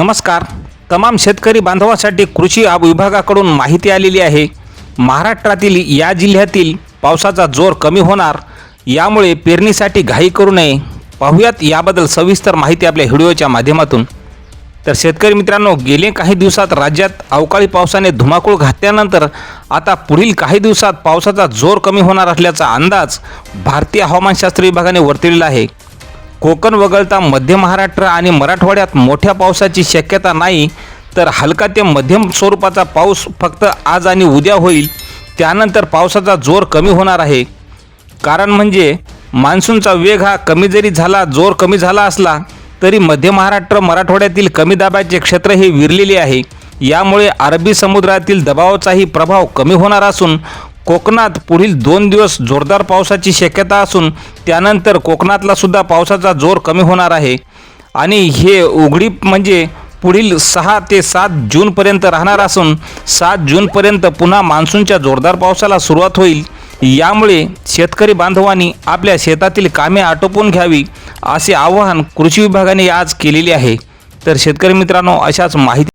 नमस्कार. तमाम शेतकरी बांधवासाठी कृषी विभागाकडून माहिती आलेली आहे. महाराष्ट्रातील या जिल्ह्यातील पावसाचा जोर कमी होणार यामुळे पेरणीसाठी घाई करू नये. पाहूयात याबद्दल सविस्तर माहिती आपल्या व्हिडिओच्या माध्यमातून. तर शेतकरी मित्रांनो गेले काही दिवसात राज्यात अवकाळी पावसाने धुमाकूळ घातल्यानंतर आता पुढील काही दिवसात पावसाचा जोर कमी होणार असल्याचा अंदाज भारतीय हवामानशास्त्र विभागाने वर्तवलेला आहे. कोकण वगळता मध्य महाराष्ट्र आणि मराठवाड्यात मोठ्या पावसाची शक्यता नाही तर हलका ते मध्यम स्वरूपाचा पाऊस फक्त आज आणि उद्या होईल. त्यानंतर पावसाचा जोर कमी होणार आहे. कारण म्हणजे मान्सूनचा वेग हा कमी जरी झाला जोर कमी झाला असला तरी मध्य महाराष्ट्र मराठवाड्यातील कमी दाबाचे क्षेत्र हे विरलेले आहे. यामुळे अरबी समुद्रातील दबावाचाही प्रभाव कमी होणार असून कोकणात पुढील दोन दिवस जोरदार पावसाची शक्यता असून त्यानंतर कोकणातला सुद्धा पावसाचा जोर कमी होणार आहे. आणि हे उघडीप म्हणजे पुढील सहा ते सात जूनपर्यंत राहणार असून सात जूनपर्यंत पुन्हा मान्सूनच्या जोरदार पावसाला सुरुवात होईल. यामुळे शेतकरी बांधवांनी आपल्या शेतातील कामे आटोपून घ्यावी असे आवाहन कृषी विभागाने आज केलेले आहे. तर शेतकरी मित्रांनो अशाच माहिती